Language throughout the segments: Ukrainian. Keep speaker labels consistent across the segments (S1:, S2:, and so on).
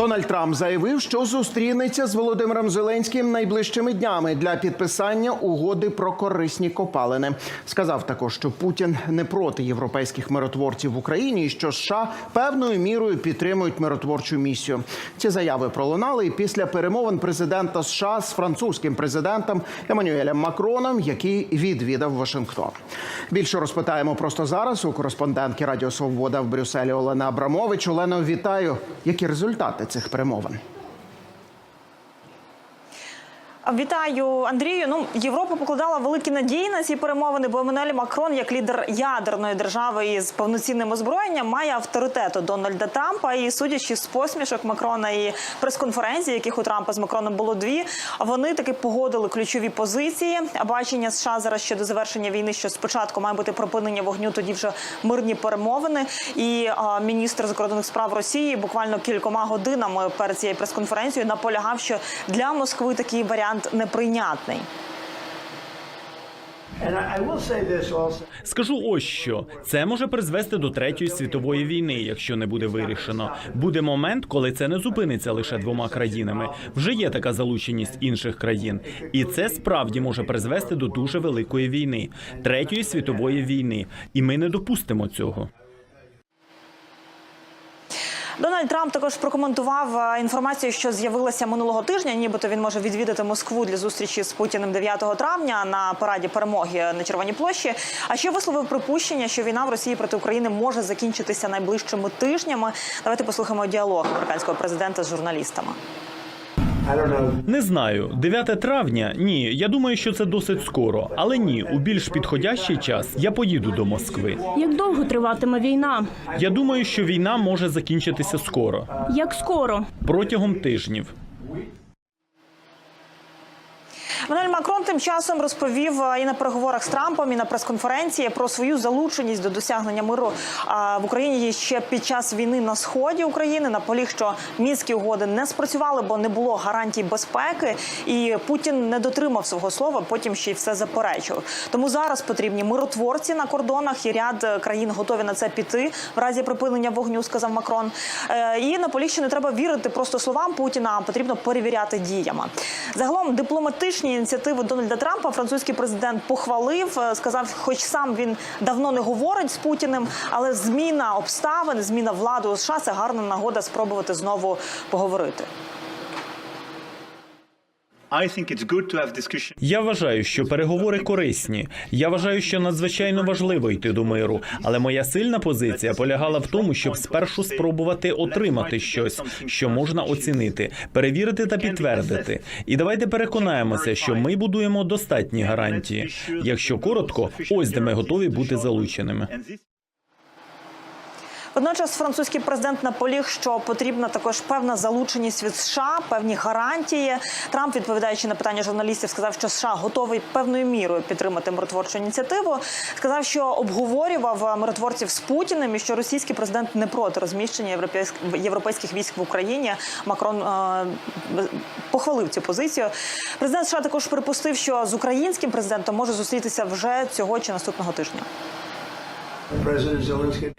S1: Дональд Трамп заявив, що зустрінеться з Володимиром Зеленським найближчими днями для підписання угоди про корисні копалини. Сказав також, що Путін не проти європейських миротворців в Україні, і що США певною мірою підтримують миротворчу місію. Ці заяви пролунали і після перемовин президента США з французьким президентом Еммануелем Макроном, який відвідав Вашингтон. Більше розпитаємо просто зараз у кореспондентки Радіо Свобода в Брюсселі Олена Абрамович. Олено, вітаю. Які результати цих перемовин?
S2: Вітаю, Андрію. Ну Європа покладала великі надії на ці перемовини, бо Еммануель Макрон, як лідер ядерної держави із повноцінним озброєнням, має авторитет у Дональда Трампа. І судячи з посмішок Макрона і прес-конференції, яких у Трампа з Макроном було дві, вони таки погодили ключові позиції. Бачення США зараз щодо завершення війни, що спочатку має бути припинення вогню, тоді вже мирні перемовини. І а, міністр закордонних справ Росії буквально кількома годинами перед цією прес-конференцією наполягав, що для Москви такий варіант неприйнятний.
S3: This also.
S4: Скажу ось що це може призвести до третьої світової війни, якщо не буде вирішено. Буде момент, коли це не зупиниться лише двома країнами. Вже є така залученість інших країн, і це справді може призвести до дуже великої війни, третьої світової війни. І ми не допустимо цього.
S2: Дональд Трамп також прокоментував е, інформацію, що з'явилася минулого тижня. Нібито він може відвідати Москву для зустрічі з Путіним 9 травня на параді перемоги на Червоній площі. А ще висловив припущення, що війна в Росії проти України може закінчитися найближчими тижнями. Давайте послухаємо діалог американського президента з журналістами.
S4: Не знаю, 9 травня. Ні, я думаю, що це досить скоро. Але ні, у більш підходящий час я поїду до Москви.
S5: Як довго триватиме війна?
S4: Я думаю, що війна може закінчитися скоро,
S5: Як скоро?
S4: протягом тижнів.
S2: Мануель Макрон тим часом розповів і на переговорах з Трампом, і на прес-конференції про свою залученість до досягнення миру в Україні ще під час війни на сході України. Наполіг, що мінські угоди не спрацювали, бо не було гарантій безпеки, і Путін не дотримав свого слова. Потім ще й все заперечив. Тому зараз потрібні миротворці на кордонах, і ряд е, країн готові на це піти в разі припинення вогню, сказав Макрон. Е, І наполіг, що не треба вірити просто словам Путіна, а потрібно перевіряти діями. Загалом дипломатичні ініціативи Дональда Трампа французький президент похвалив, е, сказав, хоч сам він давно не говорить з Путіним, але зміна обставин, зміна влади у США це гарна нагода спробувати знову поговорити.
S4: Я вважаю, що переговори корисні. Я вважаю, що надзвичайно важливо йти до миру. Але моя сильна позиція полягала в тому, щоб спершу спробувати отримати щось, що можна оцінити, перевірити та підтвердити. І давайте переконаємося, що ми будуємо достатні гарантії. Якщо коротко, ось де ми готові бути залученими.
S2: Водночас французький президент наполіг, що потрібна також певна залученість від США, певні гарантії. Трамп, відповідаючи на питання журналістів, сказав, що США готовий певною мірою підтримати миротворчу ініціативу. Сказав, що обговорював миротворців з Путіним і що російський президент не проти розміщення європейськ- європейських військ в Україні. Макрон е, похвалив цю позицію. Президент США також припустив, що з українським президентом може зустрітися вже цього чи наступного тижня.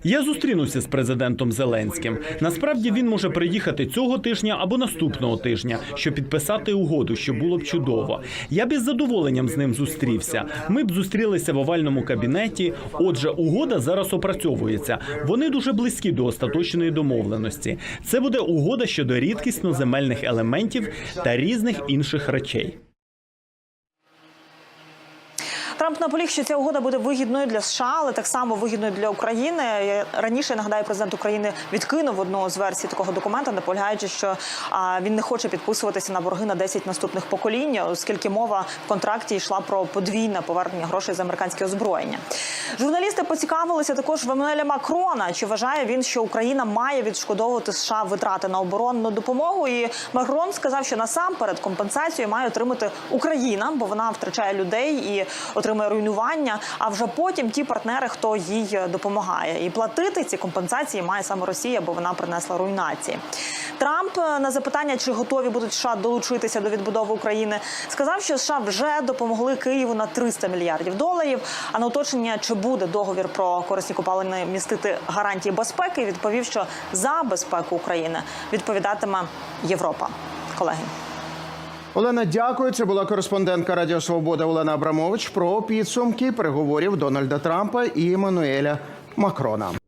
S4: Я зустрінуся з президентом Зеленським. Насправді він може приїхати цього тижня або наступного тижня, щоб підписати угоду, що було б чудово. Я б із задоволенням з ним зустрівся. Ми б зустрілися в овальному кабінеті. Отже, угода зараз опрацьовується. Вони дуже близькі до остаточної домовленості. Це буде угода щодо рідкісно земельних елементів та різних інших речей.
S2: Трамп наполіг, що ця угода буде вигідною для США, але так само вигідною для України. Раніше нагадаю, президент України відкинув одну з версій такого документа, наполягаючи, що він не хоче підписуватися на борги на 10 наступних поколінь, оскільки мова в контракті йшла про подвійне повернення грошей з американське озброєння. Журналісти поцікавилися також в Еммануеля Макрона. Чи вважає він, що Україна має відшкодовувати США витрати на оборонну допомогу? І Макрон сказав, що насамперед компенсацію має отримати Україна, бо вона втрачає людей і отримує руйнування. А вже потім ті партнери, хто їй допомагає, і платити ці компенсації має саме Росія, бо вона принесла руйнації. Трамп е, на запитання, чи готові будуть США долучитися до відбудови України, сказав, що США вже допомогли Києву на 300 мільярдів доларів. А на уточнення, чи буде договір про корисні копалини містити гарантії безпеки, відповів, що за безпеку України відповідатиме Європа. Колеги.
S1: Олена, дякую. Це була кореспондентка Радіо Свобода Олена Абрамович про підсумки переговорів Дональда Трампа і Еммануеля Макрона.